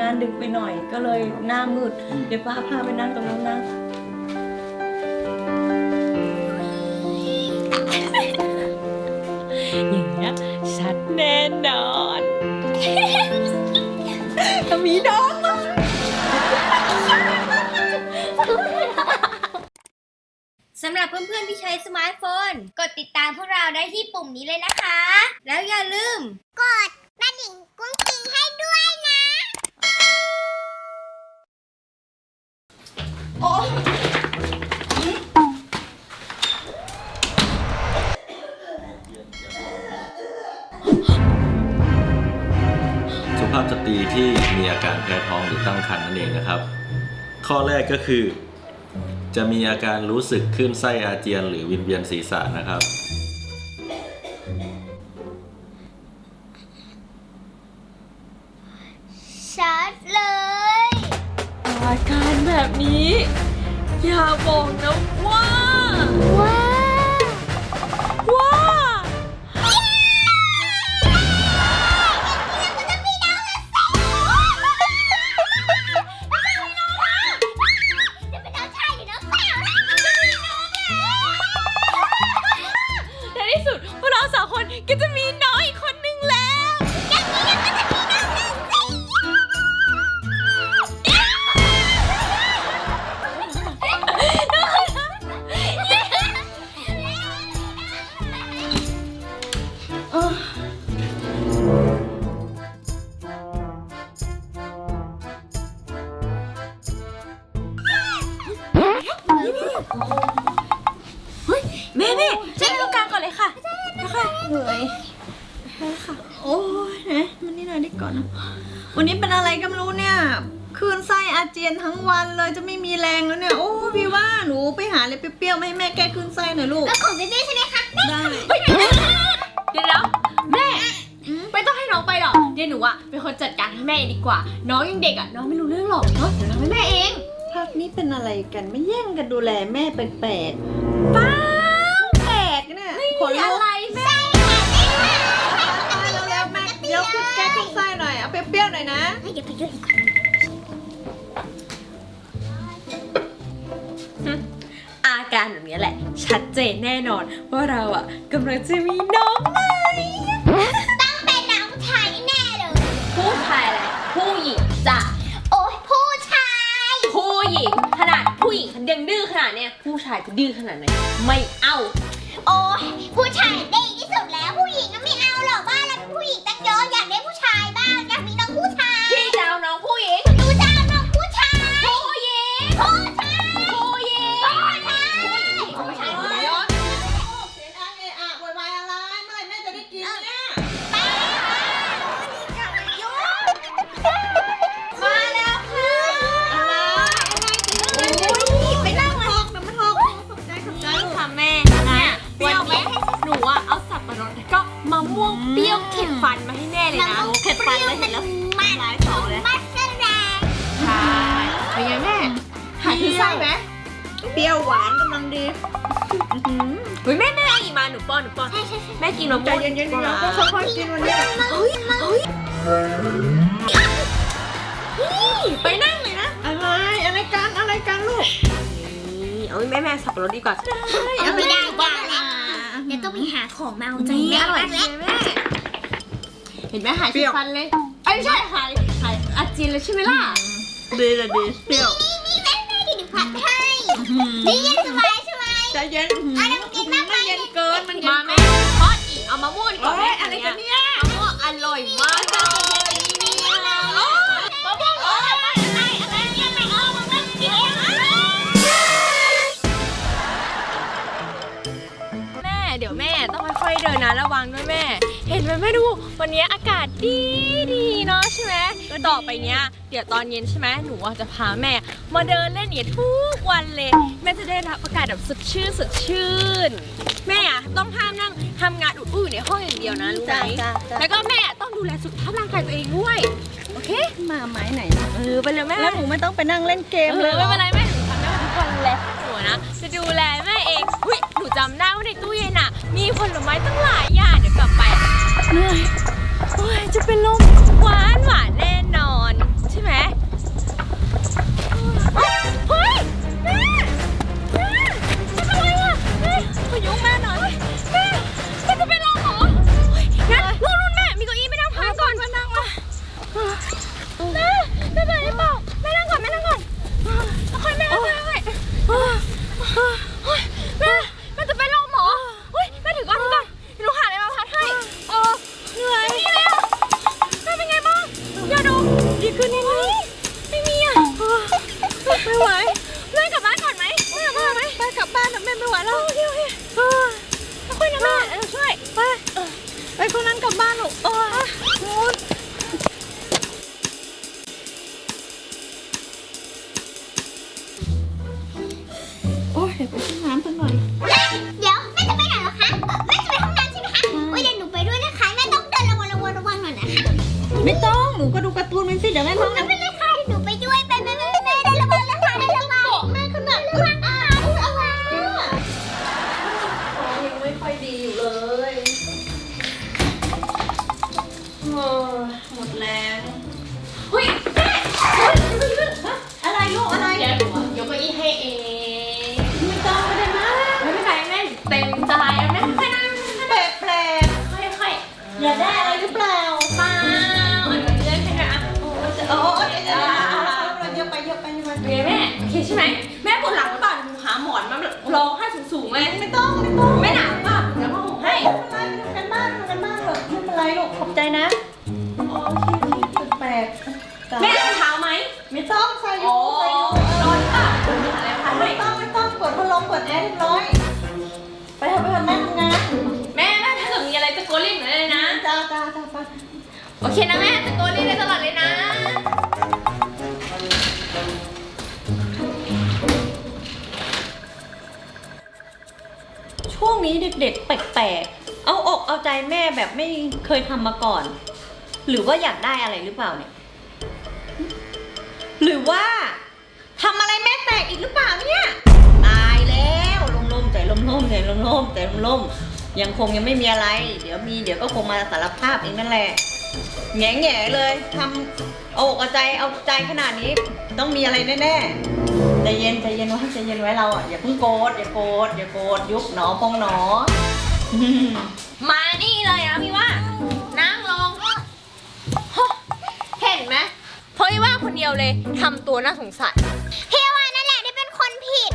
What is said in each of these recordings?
งานดึกไปหน่อย ก็เลยหน้ามืด เดี๋ยวป้าพาไปนั่งตรงนั้นนะอย่างเงี้ยชัดแน่นอนมีน้องสำหรับเพื่อนๆที่ใช้สมาร์ทโฟน กดติดตามพวกเราได้ที่ปุ่มนี้เลยนะคะ แล้วอย่าลืม กดกระดิ่งกุ้งกิ้งให้ด้วยนะ สุภาพสตรีที่มีอาการแพ้ท้องหรือตั้งครรภ์นั่นเองนะครับ ข้อแรกก็คือ จะมีอาการรู้สึกขึ้นไส้อาเจียน หรือวินเวียนศีรษะนะครับ อาการแบบนี้ อย่าบอกนะว่าว้าวว่าในที่สุดพวกเราสองคนก็จะ วันนี้เป็นอะไรก็ไม่รู้เนี่ยคลื่นไส้อาเจียนทั้งวันเลยจะไม่มีแรงแล้วเนี่ยโอ้พี่ว่าหนูไปหาอะไรเปรี้ยวๆมาให้แม่แก้คลื่นไส้หน่อยลูกแล้วของเบๆใช่ไหมคะได้ เดี๋ยวนะแม่ไม่ต้องให้น้องไปหรอกเดี๋ยวหนูอะเป็นคนจัดการให้แม่เองดีกว่า น้องยังเด็กอะน้องไม่รู้เรื่องหรอกเนาะเดี๋ยวเราให้แม่เองพักนี้เป็นอะไรกันไม่แย่งกันดูแลแม่แปลกๆป้าแปลกเนี่ยขนมีลุอะก ปรี้ยวๆหน่อยนะ ให้เดี๋ยวไปด้วยอีกคนอาการแบบนี้แหละ ชัดเจนแน่นอนว่าเราอะกำลังจะมีน้องใหม่ต้องเป็นน้องชายแน่เลย ผู้ชายอะไรผู้หญิงจ้ะโอ้ยผู้ชาย ผู้หญิงขนาดผู้หญิงยังดื้อขนาดเนี้ยผู้ชายจะดื้อขนาดไหนไม่เอา โอ้ยผู้ชายดีที่ เข็ดฟันเลยเห็นแล้วมันลายสองเลยมันแสดงใช่เป็นไงแม่หายที่ไส้ไหมเปรี้ยวหวานกำลังดีอื้อหือเฮ้ยแม่แม่เอาอีกมาหนูป้อนหนูป้อนใช่ใช่ใช่แม่กินมะใจม่วงเย็นๆนะต้องค่อยๆกินวันนี้เฮ้ยเฮ้ยไปนั่งเลยนะ อะไรอะไรกันอะไรกันลูกนี่เอาแม่แม่สับปะรดดีกว่าเอาไม่ได้บ้าแล้วเดี๋ยวต้องไปหาของมาเอาใจนี่แม่อร่อยบ้างใช่แล้วไหมแม่ เห็นไหมหายที่ฟันเลยเอ้ยไม่ใช่หายหายอาเจียนเลยใช่ไหมล่ะดีเลยดีเปรี้ยวนี่นี่แม่แม่ดิดิผัดให้นี่เย็นสบายใช่ไหมใจเย็นอื้อหืออันนั้นมันกินมากไปมันเย็นเกินมันเย็นมาแม่ทอดอีกเอามะม่วงดีกโอ้ว่าแม่ยอะไรกันเนี่ยมะม่วงอร่อยมากเลยนี่นะมะม่วงอร่อยมากอะไรอะไรเนี่ยไม่เอามะม่วงกินแม่เดี๋ยวแม่ต้องค่อยๆเดินนะระวังด้วยแม่ เห็นไหมแม่ดูวันนี้อากาศดีดีเนาะใช่ไหมต่อไปเนี้ยเดี๋ยวตอนเย็นใช่ไหมหนูอะจะพาแม่ มาเดินเล่นเนี่ยทุกวันเลย แม่จะได้รับอากาศแบบสดชื่นสดชื่น แม่อะต้องห้ามนั่งทำงานอุดอู้อยู่ในห้องอย่างเดียวนะรู้ไหมจ้าจ้าจ้าแล้วก็แม่ต้องดูแลสุขภาพร่างกายตัวเองด้วยโอเคมาไม้ไหนเนี่ยเออไปเลยแม่ แล้วหนูไม่ต้องไปนั่งเล่นเกมเอเลอยเหรไม่อเป็นไรแม่หนูทำได้ทุกวันเลยหนูนะจะดูแลแม่เองหุ้ยหนูจำได้ว่าในตู้เย็นอะมีผลไม้ตั้งหลายอย่างเดี๋ยวกลับไป เหนื่อย นไม่ไหวแล้วโอเคโอเคค่อยๆนะแม่เออช่วยไปไปคนนั้นกลับบ้านหนูเออโอ้ยเดี๋ยวไปซื้อน้ำสักหน่อยเดี๋ยวแม่จะไปไหนเหรอคะแม่จะไปห้องน้ำใช่ไหมคะโอ้ยเดี๋ยวหนูไปด้วยนะคะแม่ต้องเดินระวังระวังระวังหน่อยนะคะไม่ต้องหนูก็ดูการ์ตูนไปสิเดี๋ยวแม่มองไม่เป็นไร้องไห้สูงๆเลยไม่ต้องไม่ต้องไม่หนาวหรือเปล่าเดี๋ยวพ่อผมให้ไม่เป็นไรทำกันบ้านทำกันบ้านเถอะไม่เป็นไรลูกขอบใจนะโอเคแปลกๆแม่รองเท้าไหมไม่ต้องใส่ออ๋อยู่ใส่อยู่ร้อนหรือเปล่าอะไรพันไหมไม่ต้องไม่ต้องเปิดพัดลมเปิดแอร์เรียบร้อย ไปเถอะไปเถอะแม่ทำงานแม่แม่ถ้าเกิดมีอะไรตะโกนเรียกหนูได้เลยนะ จ้าจ้าจ้าไป โอเคนะแม่ตะโกนเรียกได้ตลอดเลยนะ นี้เด็กๆแปลกๆเอาอกเอาใจแม่แบบไม่เคยทำมาก่อน หรือว่าอยากได้อะไรหรือเปล่าเนี่ย หรือว่าทำอะไรแม่แตกอีกหรือเปล่าเนี่ยตายแล้วลมๆใจลมๆใจลมๆใจลมๆยังคงยังไม่มีอะไร เดี๋ยวมีเดี๋ยวก็คงมาสารภาพเองนั่นแหละแง่แง่ๆเลยทำเอาอกเอาใจเอาใจขนาดนี้ต้องมีอะไรแน่ๆ ใจเย็นใจเย็นไว้ใจเย็นไว้เราอะอย่าเพิ่งโกรธอย่าโกรธอย่าโกรธยุบหนอพองหนออืมมานี่เลยนะพี่ว่า นั่งลงฮะเห็นไหมเพราะว่าคนเดียวเลยทำตัวน่าสงสารพี่วานั่นแหละที่เป็นคนผิด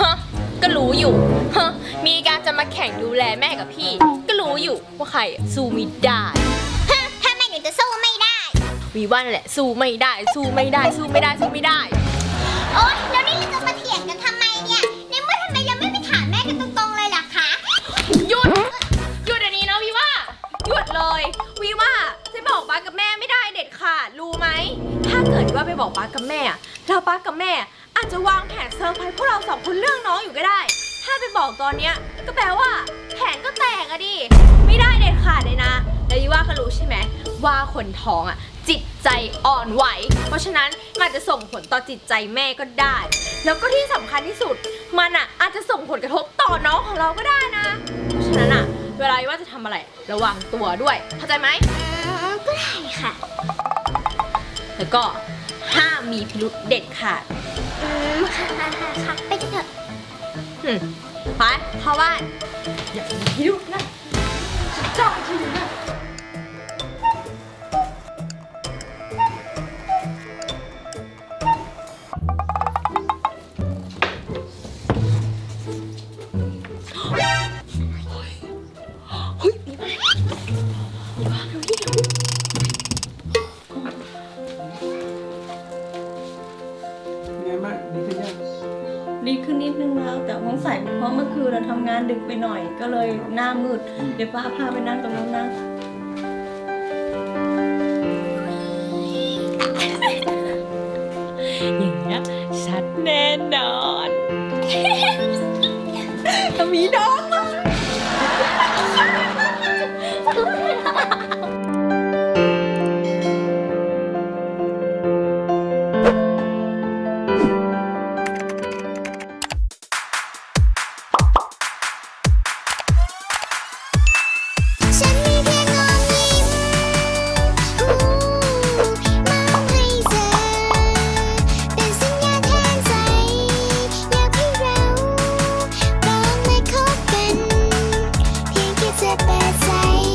ฮะก็รู้อยู่ฮะมีการจะมาแข่งดูแลแม่กับพี่ ก็รู้อยู่ว่าใครอะสู้ไม่ได้ ฮะถ้าแม่หนูจะสู้ไม่ได้ วีว่านั่นแหละสู้ไม่ได้ สู้ไม่ได้ สู้ไม่ได้ สู้ไม่ได้ โอ๊ย รู้ไหม ถ้าเกิดว่าไปบอกป้ากับแม่อะแล้วป้ากับแม่ อาจจะวางแผนเซอร์ไพรส์พวกเราสองคนเรื่องน้องอยู่ก็ได้ ถ้าไปบอกตอนเนี้ยก็แปลว่า แผนก็แตกอะดิ ไม่ได้เด็ดขาดเลยนะ แล้ววีว่าก็รู้ใช่ไหมว่าคนท้องอะจิตใจอ่อนไหว เพราะฉะนั้นมันอาจจะส่งผลต่อจิตใจแม่ก็ได้ แล้วก็ที่สำคัญที่สุด มันอะอาจจะส่งผลกระทบต่อน้องของเราก็ได้นะ เพราะฉะนั้นอะเวลาว่าจะทำอะไร ระวังตัวด้วย เข้าใจไหม ก็ได้ค่ะ แล้วก็ห้ามมีพิรุษเด็ดขาดอืมค่ะค่ะค่ะค่ะไปกันเถอะอืมไปเข้าบ้านอย่ามีพิรุษนะจ้องทีนะไง งส่เพราะเมื่อคืนเราทำงานดึกไปหน่อย ก็เลยหน้ามืด เดี๋ยวป้าพาไปนั่งตรงนั้นนะอย่างนี้ยชัดแน่นอน